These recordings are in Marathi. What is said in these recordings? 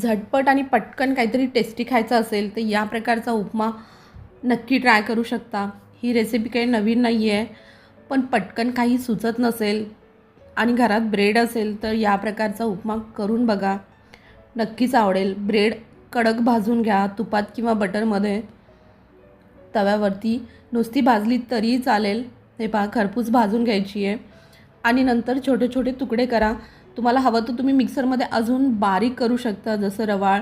झटपट आणि पटकन काहीतरी टेस्टी खायचं असेल तर या प्रकारचा उपमा नक्की ट्राय करू शकता. ही रेसिपी काही नवीन नाही आहे पण पटकन काही सुचत नसेल आणि घरात ब्रेड असेल तर या प्रकारचा उपमा करून बघा. नक्कीच आवडेल. ब्रेड कडक भाजून घ्या तुपात किंवा बटरमध्ये. तव्यावरती नुसती भाजली तरीही चालेल. हे पहा खरपूस भाजून घ्यायची आहे. आणि नंतर छोटे छोटे तुकडे करा. तुम्हाला हवं तर तुम्ही मिक्सरमध्ये अजून बारीक करू शकता जसं रवाळ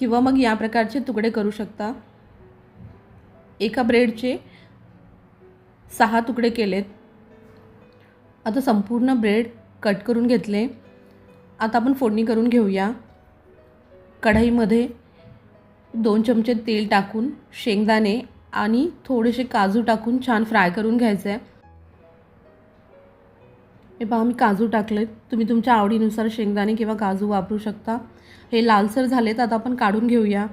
किंवा मग या प्रकारचे तुकडे करू शकता. एका ब्रेडचे सहा तुकडे केलेत. आता संपूर्ण ब्रेड कट करून घेतले. आता आपण फोडणी करून घेऊया. कढईमध्ये दोन चमचे तेल टाकून शेंगदाणे आणि थोडेसे काजू टाकून छान फ्राय करून घ्यायचं. आहे हे पहा मी काजू टाकलेत. तुम्ही तुमच्या आवडीनुसार शेंगदाणे किंवा काजू वापरू शकता. हे लालसर झालेत आता आपण काढून घेऊया.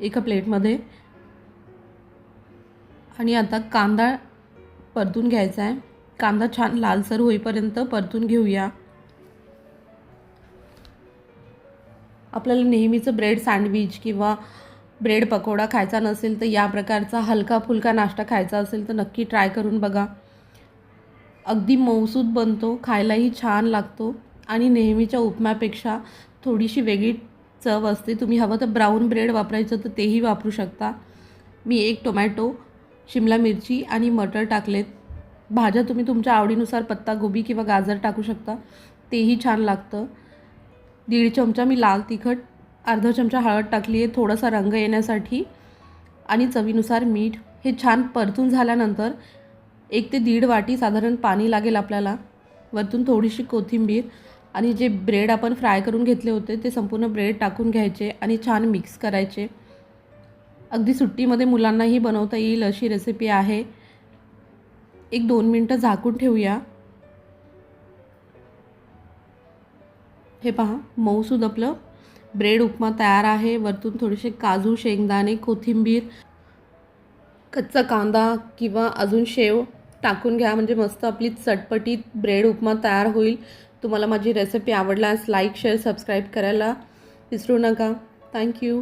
एका प्लेटमध्ये. आणि आता कांदा परतून घ्यायचा आहे. कांदा छान लालसर होईपर्यंत परतून घेऊया. आपल्याला नेहमीचं ब्रेड सँडविच किंवा ब्रेड पकोडा खायचा नसेल तर या प्रकारचा हलका फुलका नाश्ता खायचा असेल तर नक्की ट्राय करून बघा. अगदी मऊसूद बनतो खायलाही छान लागतो आणि नेहमीच्या उपम्यापेक्षा थोडीशी वेगळी चव असते. तुम्ही हवं तर ब्राऊन ब्रेड वापरायचं तर तेही वापरू शकता. मी एक टोमॅटो शिमला मिरची आणि मटर टाकलेत. भाज्या तुम्ही तुमच्या आवडीनुसार पत्ता गोबी किंवा गाजर टाकू शकता. तेही छान लागतं. दीड चमचा मी लाल तिखट अर्धा चमचा हळद टाकली आहे. थोडासा रंग येण्यासाठी आणि चवीनुसार मीठ. हे छान परतून झाल्यानंतर एक ते दीड वाटी साधारण पाणी लागेल आपल्याला. वरतून थोडीशी कोथिंबीर आणि जे ब्रेड आपण फ्राय करून घेतले होते ते संपूर्ण ब्रेड टाकून घ्यायचे आणि छान मिक्स करायचे. अगदी सुट्टीमध्ये मुलांनाही बनवता येईल अशी रेसिपी आहे. एक दोन मिनटं झाकून ठेवूया. हे पहा मऊसूद आपलं ब्रेड उपमा तयार आहे. वरतून थोडेसे काजू शेंगदाणे कोथिंबीर कच्चा कांदा किंवा अजून शेव टाकून घ्या. म्हणजे मस्त आपली चटपटीत ब्रेड उपमा तयार होईल. तुम्हाला माझी रेसिपी आवडल्यास लाईक शेअर सबस्क्राईब करायला विसरू नका. थँक्यू